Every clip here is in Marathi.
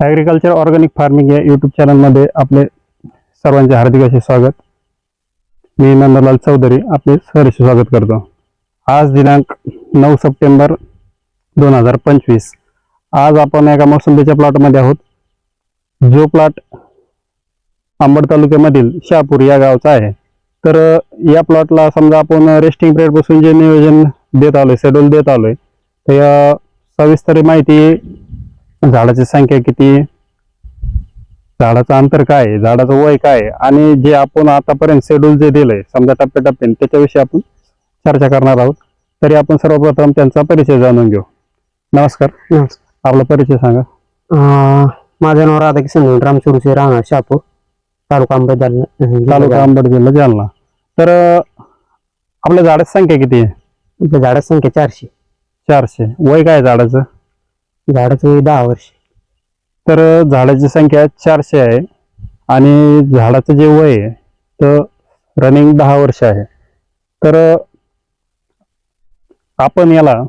ॲग्रिकल्चर ऑर्गॅनिक फार्मिंग या यूट्यूब चॅनलमध्ये आपले सर्वांचे हार्दिक असे स्वागत. मी नंदलाल चौधरी आपले सहर्ष स्वागत करतो. आज दिनांक नऊ सप्टेंबर दोन हजार पंचवीस. आज आपण एका मोसंबीच्या प्लॉटमध्ये आहोत. जो प्लॉट अंबड तालुक्यामधील शहापूर या गावचा आहे. तर या प्लॉटला समजा आपण रेस्टिंग पिरियडपासून जे नियोजन देत आलोय शेड्यूल देत आलोय तर या सविस्तर माहिती झाडाची संख्या किती झाडाचं अंतर काय आहे? झाडाचं वय काय आहे? आणि जे आपण आतापर्यंत शेड्यूल जे दिलंय समजा टप्प्याटप्प्याने त्याच्याविषयी आपण चर्चा करणार आहोत. तरी आपण सर्वप्रथम त्यांचा परिचय जाणून घेऊ. नमस्कार. आपला परिचय सांगा. माझं नाव राधाकिशन रामसुरचे राहणार शहापूर तालुका अंबे जालना. तालुका. अंबड जिल्हा जालना. तर आपल्या झाडाची संख्या किती आहे? आपल्या झाडाची संख्या चारशे. चारशे. वय काय झाडाचं? झाडाचं वय दहा वर्ष. तर झाडाची संख्या चारशे आहे आणि झाडाचं जे वय आहे तर रनिंग दहा वर्ष आहे. तर आपण याला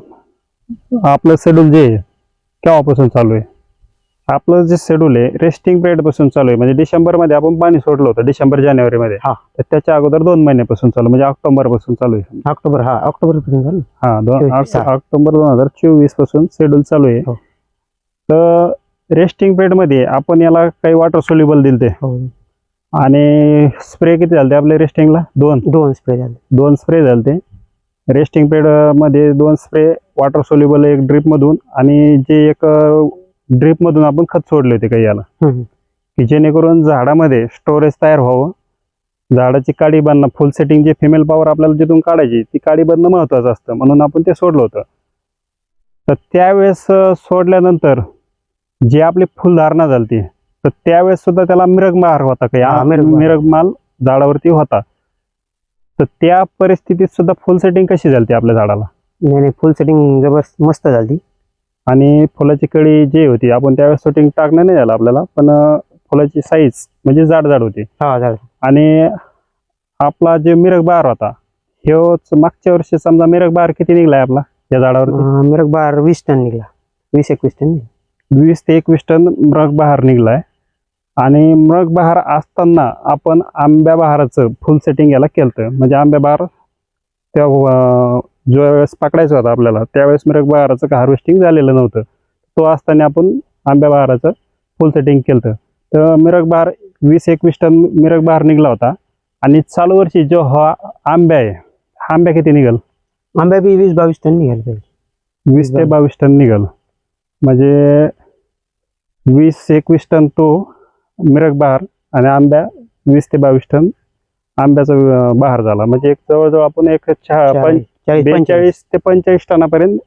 आपलं शेड्यूल जे आहे केव्हापासून चालू आहे? आपलं जे शेड्यूल आहे रेस्टिंग पिरियडपासून चालू आहे. म्हणजे डिसेंबरमध्ये आपण पाणी सोडलं होतं डिसेंबर जानेवारीमध्ये. हा. तर त्याच्या अगोदर दोन महिन्यापासून चालू म्हणजे ऑक्टोबरपासून चालू आहे. ऑक्टोबर हा. ऑक्टोबर पर्यंत झालं हा दोन. ऑक्टोबर दोन हजार चोवीसपासून शेड्यूल चालू आहे. हो. तर रेस्टिंग पिरियडमध्ये आपण याला काही वॉटर सोल्युबल दिलते. हो. आणि स्प्रे किती झालते आपल्या रेस्टिंगला दोन? दोन स्प्रे झाले. दोन स्प्रे झालते. रेस्टिंग पिरियडमध्ये दोन स्प्रे वॉटर सोल्युबल एक ड्रिप मधून आणि जे एक ड्रिप मधून आपण खत सोडले होते काही याला. की जेणेकरून झाडामध्ये स्टोरेज तयार व्हावं. झाडाची काडी बांधणं फुल सेटिंग जे फिमेल पॉवर आपल्याला जिथून काढायची ती काडी बांधणं महत्वाचं असतं. म्हणून आपण ते सोडलं होतं. तर त्यावेळेस सोडल्यानंतर जी आपली फुलधारणा झाली तर त्यावेळेस सुद्धा त्याला मिरगमार होता काही. मिरगमाल झाडावरती होता. तर त्या परिस्थितीत सुद्धा फुल सेटिंग कशी झाली आपल्या झाडाला? नाही नाही फुल सेटिंग जबरदस्त मस्त झाली आणि फुलाची कळी जी होती आपण त्यावेळेस शूटिंग टाकणं नाही झालं आपल्याला पण फुलाची साईज म्हणजे जाड जाड होती. हा आणि आपला जे मिरग बहार होता ह्योच मागच्या वर्षी समजा मिरग बहार किती निघलाय आपला? या झाडावरती? मिरग बार वीस टन निघला. वीस एकवीस टन निघला. वीस ते एकवीस टन मृग बहार निघलाय. आणि मृग बहार असताना आपण आंब्या बहाराचं फुल सेटिंग याला केलं म्हणजे आंब्या बहार त्या अं, ज्या वेळेस पकडायचं होतं आपल्याला त्यावेळेस मिरग बहाराचं हार्वेस्टिंग झालेलं नव्हतं. तो असताना आपण आंब्या बहाराचं फुल सेटिंग केलं तर मिरग बहार वीस एकवीस टन मिरग बहार निघला होता. आणि चालू वर्षी जो हा आंब्या आहे हा आंब्या किती निघल? आंब्या बी वीस बावीस टन निघाले पाहिजे. वीस ते. बावीस टन निघाल. म्हणजे वीस एकवीस टन तो मिरग बहार आणि आंब्या वीस ते बावीस टन आंब्याचा अं, बहार झाला. म्हणजे एक जवळजवळ आपण एक चाळीस पंचेचाळीस. बेचाळीस ते पंचेचाळीस टनापर्यंत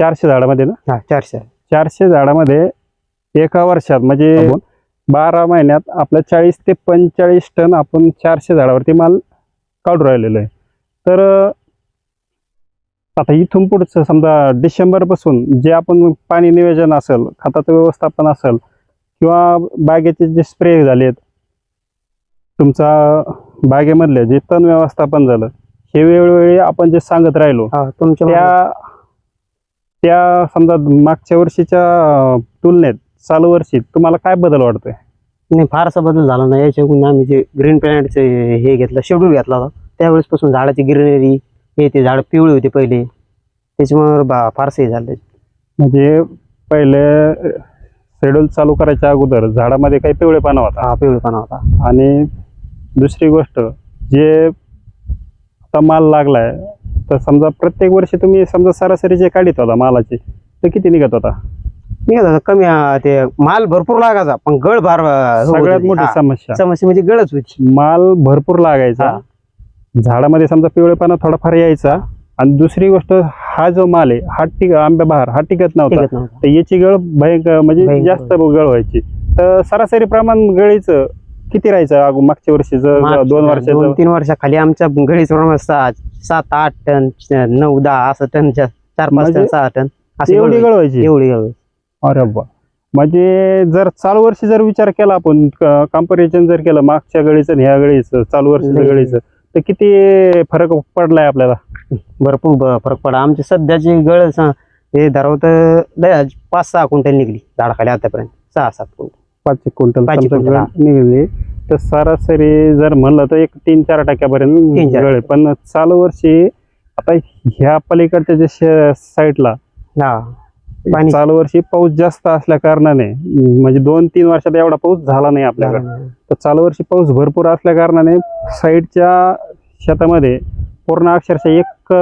चारशे झाडामध्ये ना? हा चारशे. चारशे झाडामध्ये एका वर्षात म्हणजे बारा महिन्यात आपल्या चाळीस ते पंचेचाळीस टन आपण चारशे झाडावरती माल काढून राहिलेलो आहे. तर अं, आता इथून पुढचं समजा डिसेंबरपासून जे आपण पाणी नियोजन असेल खताचं व्यवस्थापन असेल किंवा बागेचे जे स्प्रे झालेत तुमचा बागेमधले जे तण व्यवस्थापन झालं हे वेळोवेळी आपण जे सांगत राहिलो तुमच्या त्या त्या समजा मागच्या वर्षीच्या तुलनेत चालू वर्षी तुम्हाला काय बदल वाटतोय? नाही फारसा बदल झाला नाही. याच्याकडून आम्ही जे ग्रीन प्लॅनेटचे हे घेतलं शेड्यूल घेतला होता. त्यावेळेसपासून झाडाची ग्रीनरी हे ते झाड पिवळे होते पहिले. त्याच्यामुळे बा फारसं झालं म्हणजे पहिले शेड्यूल चालू करायच्या अगोदर झाडामध्ये काही पिवळेपणा होता. हा पिवळेपणा होता. आणि दुसरी गोष्ट जे आता माल लागलाय तर समजा प्रत्येक वर्षी तुम्ही समजा सरासरी जे काढित होता मालाची तर किती निघत होता? निघत होता कमी अं, ते माल भरपूर लागायचा पण गळ अं, होत सगळ्यात होती. मोठी हा, समस्या. समस्या म्हणजे गळच होती. माल भरपूर लागायचा. हा. झाडामध्ये समजा पिवळेपणा थोडाफार यायचा आणि दुसरी गोष्ट हा जो माल आहे हा टिक आंब्या बहार हा टिकत नव्हता. तर याची गळ भयंकर म्हणजे जास्त गळ व्हायची. तर सरासरी प्रमाण गळीचं किती राहायचं अगो मागच्या वर्षीचं दोन दोन वर्षाचं तीन वर्षाखाली आमच्या गळीच प्रमाण सात सात आठ टन नऊ दहा असं टनच्या चार पाच म्हणजे टन सहा टन अशी एवढी गळ व्हायची. एवढी गळ. अरे बा म्हणजे जर चालू वर्षी जर विचार केला आपण कंपॅरिझन जर केलं मागच्या गळीचं ह्या गळीचं चालू वर्षीचं लई. गळीचं तर किती फरक पडलाय आपल्याला? भरपूर ब- फरक पडा आमची सध्याची गळ स- हे धरवत लय पाच सहा क्विंटल निघली झाडाखाली आतापर्यंत. सहा सात क्विंटल. पाच एक क्विंटल पाच एक समजा क्विंटल, गळ निघली. तर सरासरी जर म्हणलं तर एक तीन चार टक्क्यापर्यंत चार गळ आहे. पण चालू वर्षी आता ह्या पलीकडच्या जे साईडला हा. पाणी. चालू वर्षी पाऊस जास्त असल्या कारणाने म्हणजे दोन तीन वर्षात एवढा पाऊस झाला नाही आपल्याकडे. तर चालू वर्षी पाऊस भरपूर असल्या कारणाने साईडच्या शेतामध्ये पूर्ण अक्षरशः एक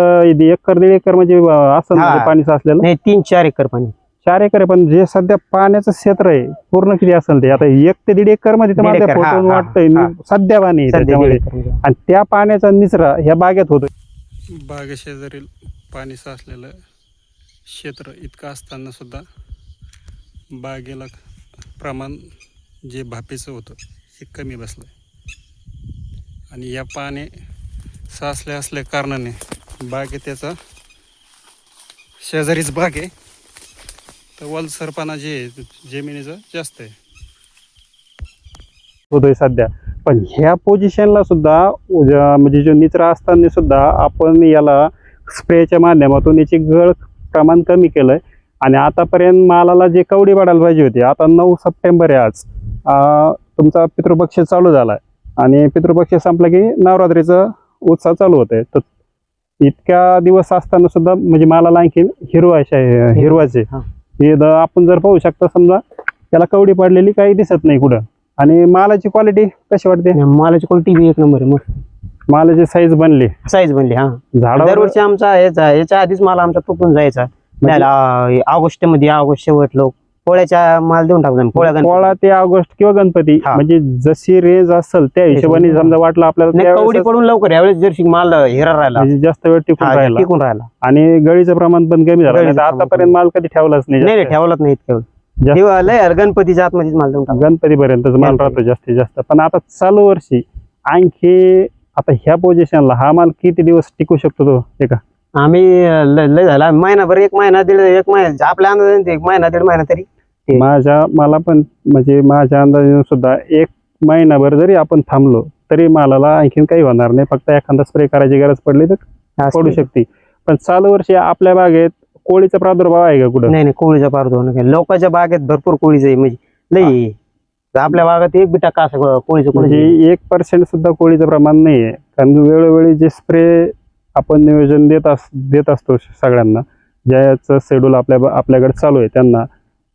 एकर दीड एकर म्हणजे असं. म्हणजे पाणी साचलेलं नाही तीन चार एकर पाणी. चार एकर आहे पण जे सध्या पाण्याचं क्षेत्र आहे पूर्ण किती असेल ते? आता एक ते दीड एकरमध्ये वाटतंय हा. सध्या पाणी त्याच्यामध्ये. म्हणजे. आणि त्या पाण्याचा निचरा ह्या बागेत होतो बागेशेजारील पाणी साचलेलं क्षेत्र इतकं असताना सुद्धा बागेला प्रमाण जे भापेचं होतं हे कमी बसलं आणि या पाणी साचल्या असल्या कारणाने बागे त्याचा शेजारीच बाग आहे. तर वलसरपणा जे आहे जमिनीचं जास्त आहे. होतोय सध्या. पण ह्या पोझिशनला सुद्धा म्हणजे जो निचरा असताना सुद्धा आपण याला स्प्रेच्या माध्यमातून याची गळ प्रमाण कमी केलंय. आणि आतापर्यंत मालाला जे कवडी वाढायला पाहिजे होती आता नऊ सप्टेंबर आहे आज. तुमचा पितृपक्ष चालू झालाय. आणि पितृपक्ष संपला की नवरात्रीचा उत्सव चालू होत आहे तर इतक्या दिवस असताना सुद्धा म्हणजे मालाला आणखी हिरवायचे हिरवाचे. हा. आपण जर पाहू शकता समजा त्याला कवडी पडलेली काही दिसत नाही कुठं. आणि मालाची क्वालिटी कशी वाटते? मालाची क्वालिटी एक नंबर आहे मस्त. मालाची साईज बनली साईज बनली हा झाडावर दरवर्षी आमचा याचा याच्या आधीच माल आमचा तुटून जायचा म्हणजे- ऑगस्टमध्ये ऑगस्ट शेवट लोक पोळ्याच्या माल देऊन टाकतो आम्ही. पोळ्या गणपती. पोळा ते ऑगस्ट किंवा गणपती हा. म्हणजे जशी रेंज असेल त्या हिशोबाने समजा वाटलं आपल्याला नाही पडून लवकर यावेळेस जर माल हिरा राहिला म्हणजे जास्त वेळ टिकून हा, राहिला टिकून राहिला आणि गळीचं प्रमाण पण कमी झालं गळीचं नाही तर प्रमाण आतापर्यंत. माल कधी ठेवलाच नाही नाही नाही जास्त. ठेवलाच नाही इतकं जास्त. ठेवा- लय गणपतीच्या आतमध्येच माल देऊन टाकतो गणपतीपर्यंतच माल गणपती. राहतो जास्तीत जास्त पण आता चालू वर्षी आणखी आता ह्या पोझिशनला हा माल किती दिवस टिकू शकतो तो एका? आम्ही लय लय झाला. महिनाभर एक महिना दीड एक महिना आपल्या अंदाजाने एक महिना दीड महिना तरी. माझ्या मला पण म्हणजे माझ्या अंदाजाने सुद्धा एक महिनाभर जरी आपण थांबलो तरी मालाला आणखीन काही होणार नाही. फक्त एखादा स्प्रे करायची गरज पडली तर पडू शकते. पण चालू वर्षी आपल्या बागेत कोळीचा प्रादुर्भाव आहे का कुठं? नाही नाही कोळीचा पार दोन काय लोकांच्या बागेत भरपूर कोळीचं आहे. म्हणजे आहे. आपल्या बागात एक बी टक्का असं कोळीचं. म्हणजे एक पर्सेंट सुद्धा कोळीचं प्रमाण नाही आहे कारण वेळोवेळी जे स्प्रे आपण नियोजन देत अस देत असतो सगळ्यांना ज्याचं शेड्यूल आपल्या आपल्याकडे चालू आहे त्यांना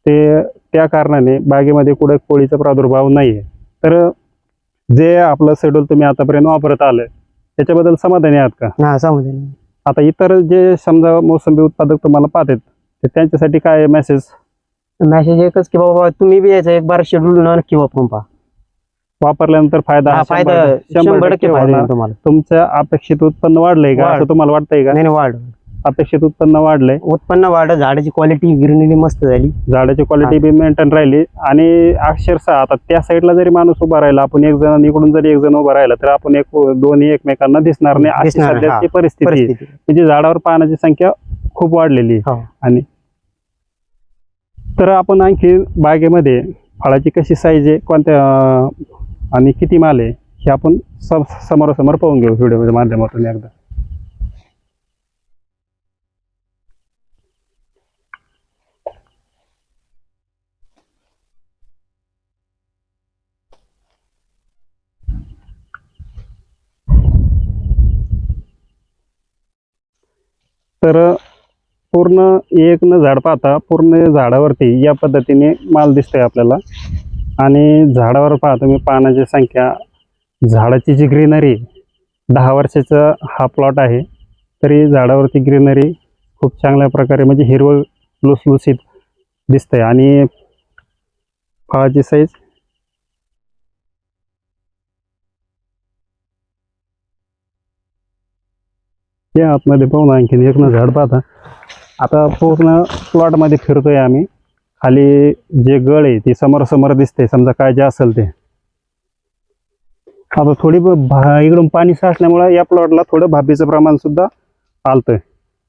ते त्या कारणाने बागेमध्ये कुठे कोळीचा प्रादुर्भाव नाही आहे तर जे आपलं शेड्यूल तुम्ही आतापर्यंत वापरत आलं त्याच्याबद्दल समाधानी आहात का? हा समजेल आता इतर जे समजा मोसंबी उत्पादक तुम्हाला पाहतात त्यांच्यासाठी काय मेसेज मेसेज एकच की बाबा तुम्ही बी यायचं एक बार शेड्यूल नक्की वापरून पहा वापरल्यानंतर फायदा हा, हा फायदा शंभर- टक्के फायदा होणार. होईल तुम्हाला तुमच्या अपेक्षित उत्पन्न वाढलंय का वाढ. असं तुम्हाला वाटतंय का नाही नाही वाढ अपेक्षित उत्पन्न वाढलंय उत्पन्न वाढ झाडाची क्वालिटी ग्रीनरी मस्त झाली झाडाची क्वालिटी बी मेंटेन राहिली आणि अक्षरशः आता त्या साईडला जरी माणूस उभा राहिला आपण एक जण इकडून जरी एक जण उभा राहिला तर आपण एक दोन्ही एकमेकांना दिसणार नाही अशी दिसणार नाही, सध्याची. परिस्थिती आहे. परिस्थिती म्हणजे झाडावर पानाची संख्या खूप वाढलेली आहे हो. आणि तर आपण आणखी बागेमध्ये फळाची कशी साईज आहे कोणत्या आणि किती माल आहे हे आपण सम- समोरासमोर पाहून घेऊ व्हिडिओच्या माध्यमातून एकदा. तर पूर्ण एक न झाड पाहता पूर्ण झाडावरती या पद्धतीने माल दिसतोय आपल्याला. आणि झाडावर पाहता तुम्ही पानाची संख्या झाडाची जी ग्रीनरी दहा वर्षाचा हा प्लॉट आहे. तरी झाडावरती ग्रीनरी खूप चांगल्या प्रकारे म्हणजे हिरवं लुसलुसीत दिसतंय. आणि फळाची साईज या आतमध्ये पाहून आणखीन एक न झाड पाहता. आता पूर्ण प्लॉटमध्ये फिरतोय आम्ही. खाली जे गळ आहे ती समोर समोर दिसते समजा काय जे असेल ते. आता थोडी इकडून पाणी साचल्यामुळे या प्लॉटला थोडं भापीचं प्रमाण सुद्धा आलतंय.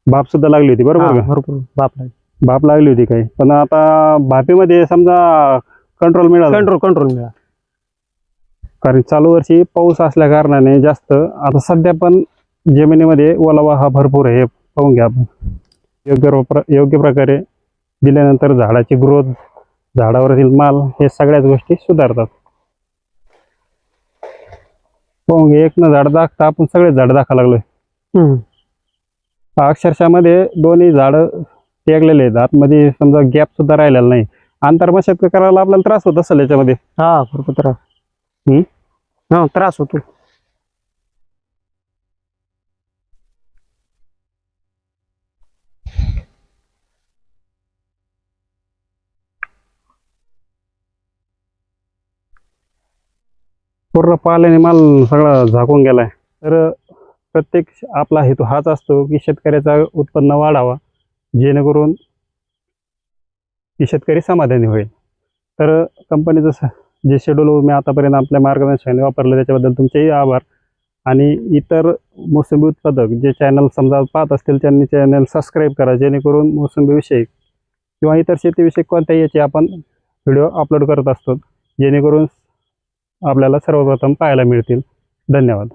भाप सुद्धा लागली होती बरोबर भरपूर बापला भाप लागली होती काही. पण आता भापीमध्ये समजा कंट्रोल मिळाला. कंट्रोल कंट्रोल मिळा कारण चालू वर्षी पाऊस असल्या कारणाने जास्त. आता सध्या पण जमिनीमध्ये ओलावा हा भरपूर आहे. हे पाहून घ्या आपण. योग्य प्र- योग्य प्रकारे दिल्यानंतर झाडाची ग्रोथ झाडावरील माल हे सगळ्याच गोष्टी सुधारतात. हो एक न झाड दाखता आपण सगळे झाड दाखवा लागलोय. अक्षरशः मध्ये दोन्ही झाडं टेकलेले आहेत. आतमध्ये समजा गॅप सुद्धा राहिलेला नाही. आंतरमशक्य करायला आपल्याला त्रास होत असेल याच्यामध्ये. हा भरपूर त्रास. हम्म? हा त्रास होतो. पूर्ण पाल्याने माल सगळा झाकून गेलाय. तर प्रत्येक आपला हेतू हाच असतो की शेतकऱ्याचा उत्पन्न वाढावा जेणेकरून की शेतकरी समाधानी होईल. तर कंपनीचं स- जे शेड्यूल मी आतापर्यंत आपल्या मार्गदर्शनाने वापरलं त्याच्याबद्दल तुमचेही आभार. आणि इतर मोसंबी उत्पादक जे चॅनल समजा पाहत असतील त्यांनी चॅनल सबस्क्राईब करा जेणेकरून मोसंबीविषयी किंवा इतर शेतीविषयी कोणत्याही याचे आपण व्हिडिओ अपलोड करत असतो. जेणेकरून आपल्याला सर्वप्रथम पाहायला मिळतील. धन्यवाद.